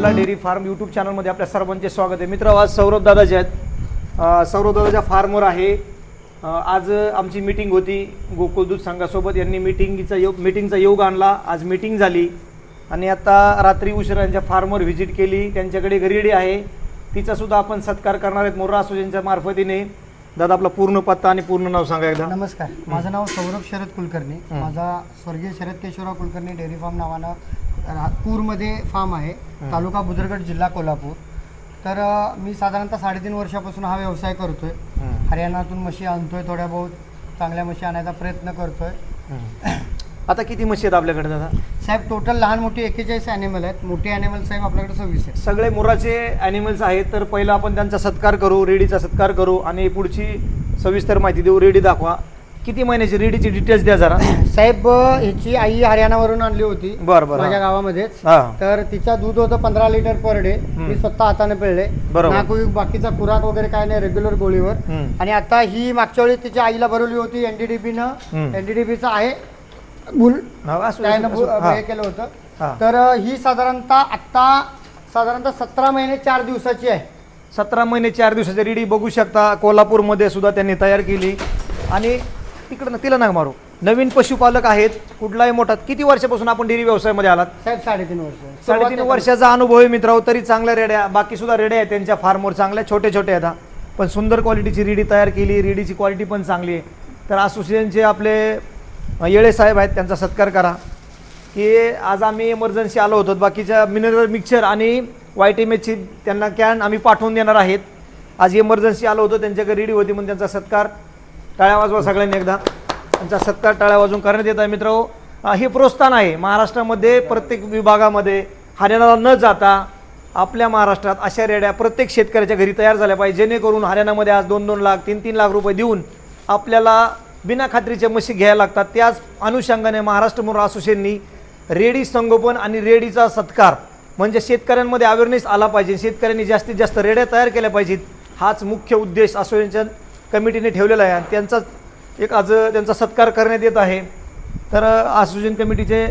Malhar dairy form YouTube चॅनलमध्ये आपल्या सर्वांचे स्वागत आहे. मित्र आज सौरभ दादा जे आहेत सौरभ दादाच्या फार्मवर आहे. आज आमची मीटिंग होती गोकुळ दूध संघासोबत. यांनी मिटिंगचा योग मीटिंगचा योग आणला. आज मीटिंग झाली. आणि आता रात्री उशिरा यांच्या फार्मवर व्हिजिट केली. त्यांच्याकडे गरीडी आहे. तिचा सुद्धा आपण सत्कार करणार आहेत मोर्रा असोसिएशनच्या मार्फतीने. दादा आपला पूर्ण पत्ता आणि पूर्ण नाव सांगा एकदा. नमस्कार. माझं नाव सौरभ शरद कुलकर्णी. माझा स्वर्गीय शरद केशवराव कुलकर्णी डेअरी फार्म नावानं पूरमध्ये फार्म आहे. तालुका बुदरगड जिल्हा कोल्हापूर. तर मी साधारणतः साडेतीन वर्षापासून हा व्यवसाय करतोय. हम्म. हरियाणातून म्हशी आणतोय थोड्या बहुत चांगल्या म्हशी आणायचा प्रयत्न करतोय. आता किती म्हशी आहेत आपल्याकडे दादा? साहेब टोटल लहान मोठी एकेचाळीस ॲनिमल आहेत. मोठे ॲनिमल साहेब आपल्याकडे सव्वीस आहेत. सगळे मुराचे ॲनिमल्स आहेत तर पहिला आपण त्यांचा सत्कार करू रेडीचा सत्कार करू आणि पुढची सविस्तर माहिती देऊ. रेडी दाखवा. किती महिन्याची? रेडीची डिटेल्स द्या जरा. साहेब अ, ह्याची आई हरियाणावरून आणली होती. बरं बरं. माझ्या. गावामध्येच. हा. तर तिचा दूध होतं पंधरा लिटर पर डे. मी स्वतः हाताने पिळले. बरोबर. बाकीचा खुराक वगैरे काय नाही रेग्युलर गोळीवर. हम्म. आणि आता ही मागच्या वेळी तिच्या आईला भरवली होती एनडीडीबी न. हम्म. एनडीडीबीचं आहे. बुल हा, असू- त्यानं असू- बु- असू- हा. हे केलं हा. होतं तर ही साधारणतः आत्ता साधारणतः सतरा महिने चार दिवसाची आहे. सतरा महिने चार दिवसाची रेडी बघू शकता. कोल्हापूरमध्ये सुद्धा त्यांनी तयार केली. आणि तिकडं तिला नका मारू. नवीन पशुपालक आहेत. कुठलाही मोठा किती वर्षापासून आपण डेअरी व्यवसायामध्ये आलात? साहेब साडेतीन वर्ष. साडेतीन वर्षाचा अनुभव आहे मित्रांनो तरी चांगल्या रेड्या बाकी सुद्धा रेड्या आहेत. त्यांच्या फार्मवर चांगल्या छोटे छोटे आहेत. पण सुंदर क्वालिटीची रेडी तयार केली रेडीची क्वालिटी पण चांगली आहे. तर असोसिएशनचे आपले येळे साहेब आहेत त्यांचा सत्कार करा. की आज आम्ही इमर्जन्सी आलो होतो. बाकीच्या मिनरल मिक्सचर आणि वाईट एमएचची त्यांना कॅन आम्ही पाठवून देणार आहेत. आज इमर्जन्सी आलो होतो त्यांच्याकडे रेडी होती म्हणून त्यांचा सत्कार. टाळ्या वाजवा सगळ्यांनी एकदा. त्यांचा सत्कार टाळ्या वाजून करण्यात येत आहे मित्र हे प्रोत्साहन आहे. महाराष्ट्रामध्ये प्रत्येक विभागामध्ये हरियाणाला न जाता आपल्या महाराष्ट्रात अशा रेड्या प्रत्येक शेतकऱ्याच्या घरी तयार झाल्या पाहिजे. जेणेकरून हरियाणामध्ये आज दोन दोन लाख तीन तीन लाख रुपये देऊन आपल्याला बिना खात्रीच्या म्हशी घ्यायला लागतात. त्याच अनुषंगाने महाराष्ट्र मोर असोसिएशननी रेडी संगोपन आणि रेडीचा सत्कार म्हणजे शेतकऱ्यांमध्ये अवेअरनेस आला पाहिजे. शेतकऱ्यांनी जास्तीत जास्त रेड्या तयार केल्या पाहिजेत. हाच मुख्य उद्देश असोसिएशन कमिटीने ठेवलेला आहे. आणि त्यांचाच एक आज त्यांचा सत्कार करण्यात येत आहे. तर असोसिएशन कमिटीचे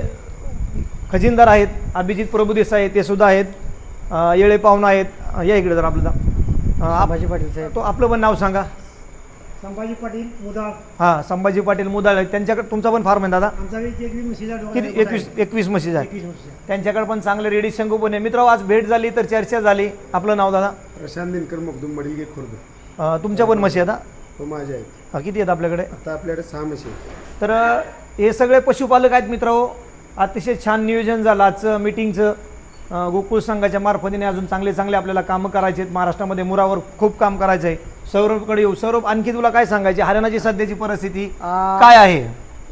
खजिनदार आहेत. अभिजित प्रभुदेसाई ते सुद्धा आहेत. येळे पाहुणा आहेत. या इकडे जर आपलं संभाजी पाटील साहेब. तो आपलं पण नाव सांगा. संभाजी पाटील मुदाळ. हां संभाजी पाटील मुदाळ आहेत. त्यांच्याकडे तुमचा पण फार्म आहे दादा? किती. एकवीस एकवीस म्हशी आहे. त्यांच्याकडे पण चांगलं रेडी संगोपन आहे. मित्र आज भेट झाली तर चर्चा झाली. आपलं नाव दादा? प्रशांत दिनकर मगदूम मडिलगे खुर्द. तुमच्या पण म्हशी आहेत हा? तो माझे आहेत. हा, किती आहेत आपल्याकडे? आता आपल्याकडे सहा म्हशी आहेत. तर अ, हे सगळे पशुपालक आहेत मित्र अतिशय छान नियोजन झालं आजचं मिटिंगचं. अ, गोकुळ संघाच्या मार्फतीने अजून चांगले चांगले आपल्याला कामं करायचे आहेत. महाराष्ट्रामध्ये मुरावर खूप काम करायचं आहे. सौरभकडे येऊ. सौरभ आणखी तुला काय सांगायचे? हरियाणाची सध्याची परिस्थिती आ, काय आहे?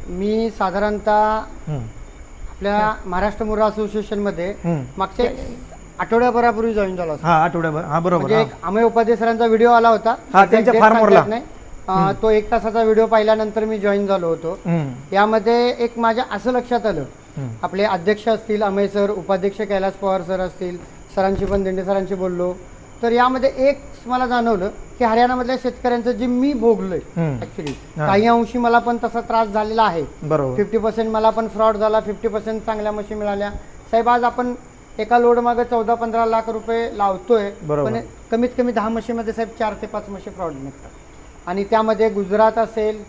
मी साधारणतः आपल्या महाराष्ट्र मुरा असोसिएशनमध्ये. मागच्या आठवड्याभरापूर्वी जॉईन झालो. हा आठवड्याभर हा बरोबर म्हणजे हा. एक अमय उपाध्ये सरांचा व्हिडिओ आला होता हा, Exact त्यांच्या date फार्मवरला. सांगता येत नाही. अं, तो एक तासाचा व्हिडिओ पाहिल्यानंतर मी जॉईन झालो होतो यामध्ये एक माझ्या असं लक्षात आलं. आपले अध्यक्ष असतील अमय सर उपाध्यक्ष कैलास पवार सर असतील सरांशी पण दिंडे सरांशी बोललो तर यामध्ये एक मला जाणवलं की हरियाणामधल्या शेतकऱ्यांचं जे मी भोगलोय. ऍक्च्युली हा. काही अंशी मला पण तसा त्रास झालेला आहे बरोबर फिफ्टी पर्सेंट मला पण फ्रॉड झाला फिफ्टी पर्सेंट चांगल्या मशी मिळाल्या साहेब आज आपण एका लोड मागे चौदा पंधरा लाख रुपये लावतोय. बरोबर. पण कमीत कमी दहा म्हशीमध्ये साहेब चार ते पाच म्हशी फ्रॉड निघतात. आणि त्यामध्ये गुजरात असेल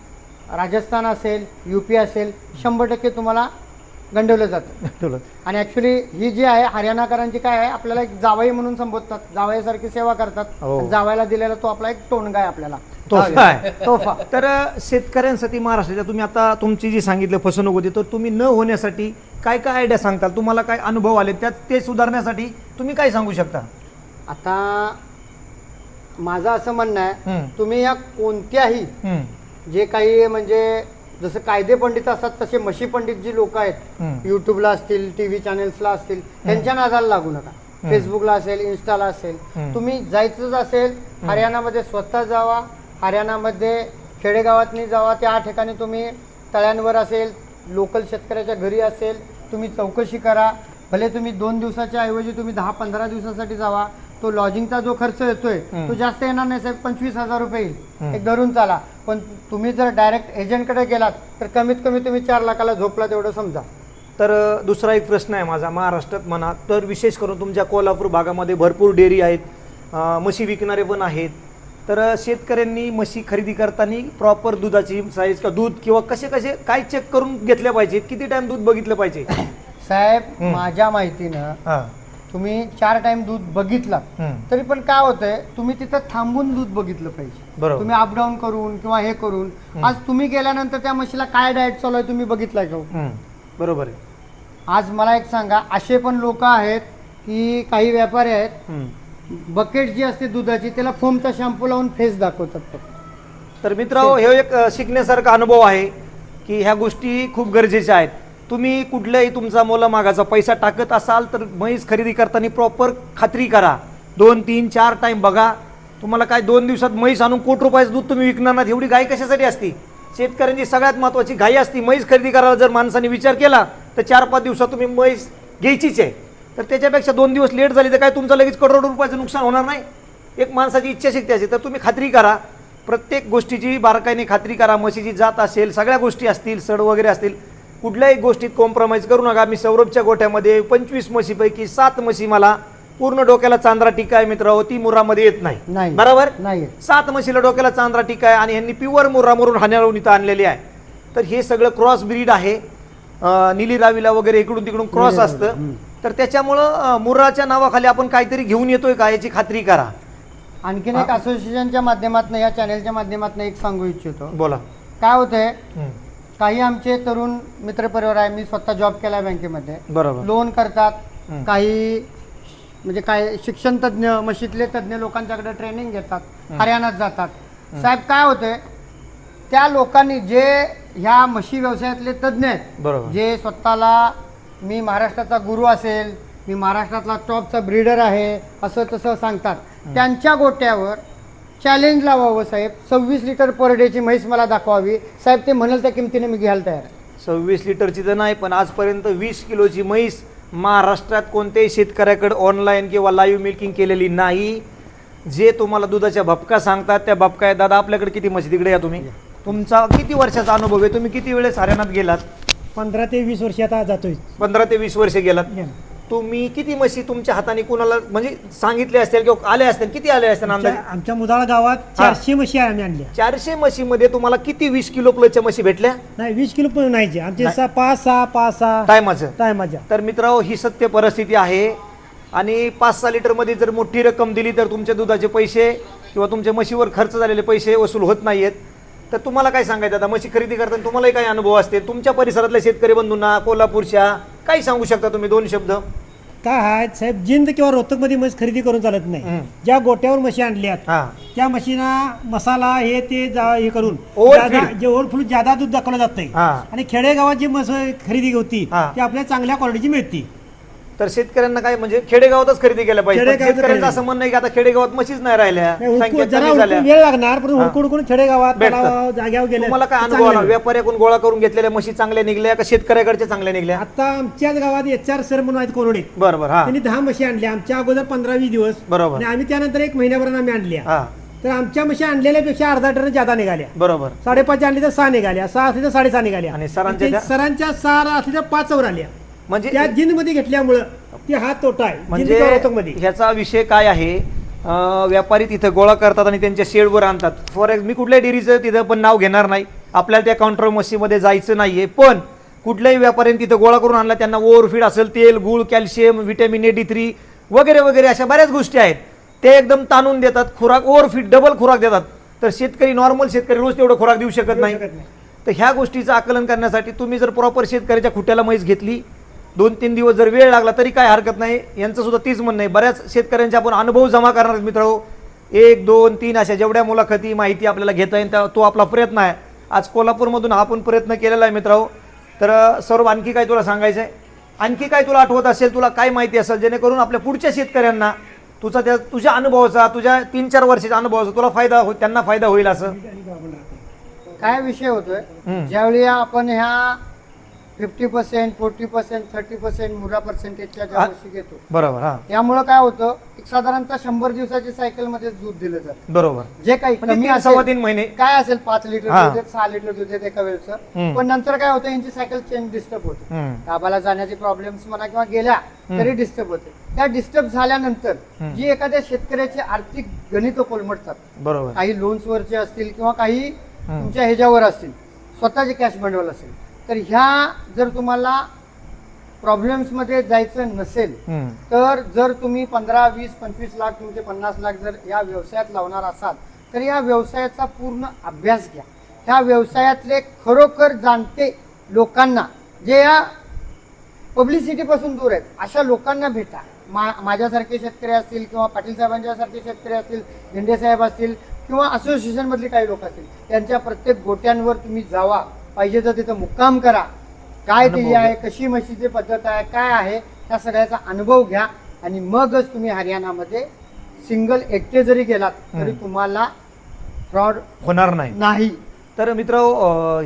राजस्थान असेल यू पी असेल शंभर टक्के तुम्हाला गंडवलं जातं. तुला आणि ऍक्च्युली ही जी आहे हरियाणाकरांची काय आहे आपल्याला एक जावई म्हणून संबोधतात. जावयासारखी सेवा करतात. हो. आणि जावयाला दिलेला तो आपला एक टोनगा आहे आपल्याला. तोफा आहे. तोफा. तर अ, शेतकऱ्यांसाठी महाराष्ट्राच्या तुम्ही आता तुमची जी सांगितलं फसवणूक होती तर तुम्ही न होण्यासाठी काय काय आयडिया सांगताल? तुम्हाला काय अनुभव आले? त्यात ते सुधारण्यासाठी तुम्ही काय सांगू शकता? आता माझं असं म्हणणं आहे तुम्ही या कोणत्याही जे काही म्हणजे जसं कायदे पंडित असतात तसे म्हशी पंडित जी लोक आहेत. युट्यूबला असतील टीव्ही चॅनेल्सला असतील त्यांच्या नादाला लागू नका. फेसबुकला असेल इन्स्टाला असेल. तुम्ही जायचंच असेल हरियाणामध्ये स्वतः जावा हरियाणामध्ये खेडेगावातनी जावा त्या ठिकाणी तुम्ही तळ्यांवर असेल लोकल शेतकऱ्याच्या घरी असेल तुम्ही चौकशी करा. भले तुम्ही दोन दिवसाच्या ऐवजी तुम्ही दहा पंधरा दिवसासाठी जावा. तो लॉजिंगचा जो खर्च येतोय तो जास्त येणार नाही साहेब. पंचवीस हजार रुपये येईल. एक धरून चाला. पण तुम्ही जर डायरेक्ट एजंटकडे गेलात तर कमीत कमी तुम्ही चार लाखाला झोपला तेवढं समजा. तर दुसरा एक प्रश्न आहे माझा. महाराष्ट्रात म्हणा तर विशेष करून तुमच्या कोल्हापूर भागामध्ये भरपूर डेअरी आहेत. म्हशी विकणारे पण आहेत. तर शेतकऱ्यांनी म्हशी खरेदी करताना प्रॉपर दुधाची साईज का दूध किंवा कसे कसे काय चेक करून घेतले पाहिजे किती टाइम दूध बघितलं पाहिजे साहेब. माझ्या माहितीनं हां तुम्ही चार टाइम दूध बघितला. तरी पण काय होतंय तुम्ही तिथं थांबून दूध बघितलं पाहिजे बरोबर तुम्ही अपडाऊन करून किंवा हे करून आज तुम्ही गेल्यानंतर त्या म्हशीला काय डाएट चालू आहे तुम्ही बघितलाय का हो? बरोबर आहे आज मला एक सांगा असे पण लोक आहेत की काही व्यापारी आहेत. बकेट जी असते दुधाची त्याला फोमचा शॅम्पू लावून फेस दाखवतात फक्त. तर मित्रांनो हे एक शिकण्यासारखा अनुभव आहे की ह्या गोष्टी खूप गरजेच्या आहेत. तुम्ही कुठल्याही तुमचा मोलामागाचा पैसा टाकत असाल तर म्हैस खरेदी करताना प्रॉपर खात्री करा. दोन तीन चार टाइम बघा. तुम्हाला काय दोन दिवसात म्हैस आणून कोट रुपयाचं दूध तुम्ही विकणार नाहीत एवढी गाय कशासाठी असती? शेतकऱ्यांची सगळ्यात महत्त्वाची घाई असती. म्हैस खरेदी करायला जर माणसाने विचार केला तर चार पाच दिवसात तुम्ही म्हैस घ्यायचीच आहे. तर त्याच्यापेक्षा दोन दिवस लेट झाली तर काय तुमचं लगेच करोड रुपयाचं नुकसान होणार नाही? एक माणसाची इच्छाशक्ती असते तर तुम्ही खात्री करा. प्रत्येक गोष्टीची बारकाईने खात्री करा. म्हशीची जात असेल सगळ्या गोष्टी असतील सड वगैरे असतील. कुठल्याही गोष्टीत कॉम्प्रोमाइज करू नका. मी सौरभच्या गोठ्यामध्ये पंचवीस म्हशीपैकी सात म्हशी मला पूर्ण डोक्याला चांद्रा टीका आहे मित्र ती मुरामध्ये येत नाही. बरोबर? नाही सात म्हशीला डोक्याला चांद्रा टीका आहे आणि यांनी प्युअर मुर्रामरून हाण्यावरून इथं आणलेली आहे. तर हे सगळं क्रॉस ब्रीड आहे. निली रावीला वगैरे इकडून तिकडून क्रॉस असतं. तर त्याच्यामुळं मुर्राच्या नावाखाली आपण काहीतरी घेऊन येतोय का? याची खात्री करा. आणखीन एक असोसिएशनच्या माध्यमातून या चॅनेलच्या माध्यमातून एक सांगू इच्छितो. बोला. काय होतंय. काही आमचे तरुण मित्रपरिवार आहे मी स्वतः जॉब केला बँकेमध्ये. बरोबर. लोन करतात. काही म्हणजे काय शिक्षण तज्ज्ञ मशीतले तज्ज्ञ लोकांच्याकडे ट्रेनिंग घेतात. हरियाणात जातात. साहेब काय होते त्या लोकांनी जे ह्या म्हशी व्यवसायातले तज्ज्ञ आहेत जे स्वतःला मी महाराष्ट्राचा गुरु असेल मी महाराष्ट्रातला टॉपचा ब्रीडर आहे असं तसं सांगतात. त्यांच्या गोट्यावर चॅलेंज लावावं साहेब. सव्वीस लिटर पर डेची म्हैस मला दाखवावी. साहेब ते म्हणाल त्या किमतीने मी घ्यायला तयार आहे. सव्वीस लिटरची तर नाही पण आजपर्यंत वीस किलोची म्हैस महाराष्ट्रात कोणत्याही शेतकऱ्याकडे ऑनलाईन किंवा लाईव्ह मिल्किंग केलेली नाही. जे तुम्हाला दुधाच्या भपका सांगतात त्या भपका आहे दादा आपल्याकडे किती म्हशी तिकडे या तुम्ही? तुमचा किती वर्षाचा अनुभव आहे? तुम्ही किती वेळेस हरियाणात गेलात? पंधरा ते वीस वर्ष आता जातोय. पंधरा ते वीस वर्ष गेलात. तुम्ही किती म्हशी तुमच्या हाताने कुणाला म्हणजे सांगितले असतील किंवा आले असतील? किती आले असतील अंदाजे? आमच्या आमच्या मुदाळ गावात चारशे म्हशी आम्ही आणल्या. चारशे म्हशीमध्ये तुम्हाला किती वीस किलो प्लसच्या म्हशी भेटल्या? नाही वीस किलो पण नाही आमचे सहा पाच सहा पाच सहा. टायमाचं. काय माझ्या तर मित्रांनो ही सत्य परिस्थिती आहे. आणि पाच सहा लिटरमध्ये जर मोठी रक्कम दिली तर तुमच्या दुधाचे पैसे किंवा तुमच्या म्हशीवर खर्च झालेले पैसे वसूल होत नाहीत तर तुम्हाला काय सांगायचं आता? म्हशी खरेदी करताना तुम्हालाही काही अनुभव असते तुमच्या परिसरातल्या शेतकरी बंधूंना कोल्हापूरच्या काही सांगू शकता तुम्ही दोन शब्द? काय आहे साहेब जिंद किंवा रोहतकमध्ये म्हैस खरेदी करून चालत नाही. हं. ज्या गोट्यावर म्हशी आणल्यात हां. त्या म्हशीना मसाला हे ते जा- हे करून Overfeed. जादा- जे ओव्हरफ्लू जादा दूध दाखवलं जात नाही हां. आणि खेडेगावात जी म्हस खरेदी होती हां. ती आपल्या चांगल्या क्वालिटीची मिळते. तर शेतकऱ्यांना काय म्हणजे खेडेगावातच खरेदी केल्या पाहिजे. पण शेतकऱ्यांचं खरेदी. असं म्हणणं आहे की आता खेडेगावात म्हशीच नाही राहिल्या. नाही, हुडकून- संख्या जरा कमी झाल्या. हुडकून वेळ लागणार पण. हुडकून हुडकून खेडेगावात भेटतात. तलावावर, जाग्यावर गेले तुम्हाला काय अनुभव आला. व्यापाऱ्याकडून गोळा करून घेतलेल्या म्हशी चांगल्या निघल्या का शेतकऱ्याकडच्या चांगल्या निघल्या? आता आमच्याच गावात एच आर सर म्हणून आहेत कोरोडे बरं बरं हा. त्यांनी दहा म्हशी आणल्या. आमच्या अगोदर पंधरा वीस दिवस. बरोबर. आणि आम्ही त्यानंतर एक महिन्याभरानं आम्ही आणल्या. हा. तर आमच्या म्हशी आणलेल्यापेक्षा अर्धा टन जादा निघाल्या. बरोबर. साडेपाच आणली तर सहा निघाल्या. सहा असली तर साडेसहा निघाल्या. आणि सरांच्या त्या? सरांच्या सहा असली तर पाच वर आल्या. म्हणजे त्या जिंदमध्ये घेतल्यामुळं ते हा तोटा आहे म्हणजे मध्ये ह्याचा विषय काय आहे? व्यापारी तिथं गोळा करतात आणि त्यांच्या शेडवर आणतात. फॉर एक्झ मी कुठल्याही डेअरीचं तिथं पण नाव घेणार नाही. आपल्याला त्या काउंटर मशीमध्ये जायचं नाहीये. पण कुठल्याही व्यापाऱ्याने तिथं गोळा करून आणला त्यांना ओव्हरफीड असेल तेल गुळ calcium vitamin A D three वगैरे वगैरे अशा बऱ्याच गोष्टी आहेत. ते एकदम ताणून देतात. खुराक ओव्हरफीड डबल खुराक देतात. तर शेतकरी नॉर्मल शेतकरी रोज तेवढं खुराक देऊ शकत नाही. तर ह्या गोष्टीचं आकलन करण्यासाठी तुम्ही जर प्रॉपर शेतकऱ्याच्या खुट्याला म्हैस घेतली दोन तीन दिवस जर वेळ लागला तरी काय हरकत नाही. यांचं सुद्धा तीच म्हणणं आहे. बऱ्याच शेतकऱ्यांचे आपण अनुभव जमा करणार आहेत मित्र एक दोन तीन अशा जेवढ्या मुलाखती माहिती आपल्याला घेता येईल तो आपला प्रयत्न आहे. आज कोल्हापूरमधून हा आपण प्रयत्न केलेला आहे मित्र तर सर्व आणखी काय तुला सांगायचं आहे आणखी काय तुला आठवत असेल तुला काय माहिती असेल जेणेकरून आपल्या पुढच्या शेतकऱ्यांना तुझा त्या तुझ्या अनुभवाचा तुझ्या तीन चार वर्षाच्या अनुभवाचा तुला फायदा हो त्यांना फायदा होईल असं? काय विषय होतोय. ज्यावेळी आपण ह्या fifty percent forty percent thirty percent Murrah पर्सेंटेजच्या ज्या म्हशी घेतो. बरोबर हा. यामुळं काय होतं एक साधारणतः शंभर दिवसाच्या सायकलमध्ये दूध दिलं जातं. बरोबर. जे काही म्हणजे कमी तीन सव्वा असेल तीन महिने. काय असेल पाच लिटर हा. दूध देत, सहा लिटर दूध देत एका हम्म. वेळचं पण नंतर काय होतं यांची सायकल चेन डिस्टर्ब होते. हम्म. दाबाला जाण्याचे प्रॉब्लेम्स म्हणा किंवा गेल्या तरी डिस्टर्ब होते. त्या डिस्टर्ब झाल्यानंतर हम्म. जी एखाद्या शेतकऱ्याची आर्थिक गणित कोलमडतात बरोबर. काही लोन्स वरचे असतील किंवा काही तुमच्या ह्याच्यावर असतील स्वतःचे कॅश भांडवल असेल तर ह्या जर तुम्हाला प्रॉब्लेम्समध्ये जायचं नसेल. तर जर तुम्ही पंधरा वीस पंचवीस लाख तुमचे पन्नास लाख जर या व्यवसायात लावणार असाल तर या व्यवसायाचा पूर्ण अभ्यास घ्या. ह्या व्यवसायातले खरोखर जाणते लोकांना जे या पब्लिसिटीपासून दूर आहेत अशा लोकांना भेटा. मा माझ्यासारखे शेतकरी असतील किंवा पाटील साहेबांच्यासारखे शेतकरी असतील झेंडे साहेब असतील किंवा असोसिएशन मधले काही लोक असतील त्यांच्या प्रत्येक गोट्यांवर तुम्ही जावा. पाहिजे तर तिथं मुक्काम करा. काय दिली आहे कशी म्हशीची पद्धत आहे काय आहे त्या सगळ्याचा अनुभव घ्या. आणि मगच तुम्ही हरियाणामध्ये सिंगल एकटे जरी गेलात तरी. तुम्हाला फ्रॉड होणार नाही. नाही. तर मित्र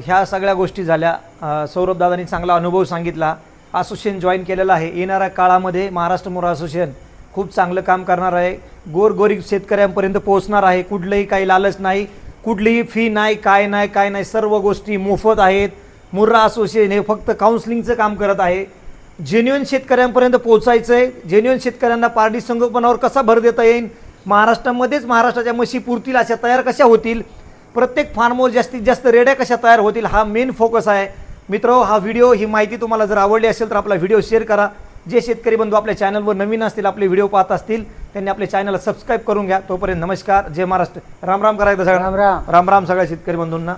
ह्या सगळ्या गोष्टी झाल्या. सौरभ दादांनी चांगला अनुभव सांगितला. असोसिएशन जॉईन केलेलं आहे. येणाऱ्या काळामध्ये महाराष्ट्र मोरा असोसिएशन खूप चांगलं काम करणार आहे. गोरगोरीब शेतकऱ्यांपर्यंत पोहोचणार आहे. कुठलंही काही लालच नाही. कुठलीही फी नाही काय नाही काय नाही सर्व गोष्टी मोफत आहेत. मुर्रा असोसिएशन हे फक्त काउन्सिलिंगचं काम करत आहे. जेन्युअन शेतकऱ्यांपर्यंत पोहोचायचं आहे जेन्युअन शेतकऱ्यांना पारडी संगोपनावर कसा भर देता येईल? महाराष्ट्रामध्येच महाराष्ट्राच्या म्हशी पुरतील अशा तयार कशा होतील? प्रत्येक फार्मवर जास्तीत जास्त रेड्या कशा तयार होतील? हा मेन फोकस आहे. मित्र हा व्हिडिओ ही माहिती तुम्हाला जर आवडली असेल तर आपला व्हिडिओ शेअर करा. जे शेतकरी बंधू आपल्या चॅनलवर नवीन असतील आपले व्हिडिओ पाहत असतील त्यांनी आपल्या चॅनलला सबस्क्राईब करून घ्या. तोपर्यंत नमस्कार. जय महाराष्ट्र. राम राम करायचं सगळं राम राम. राम राम सगळ्या शेतकरी बंधूंना.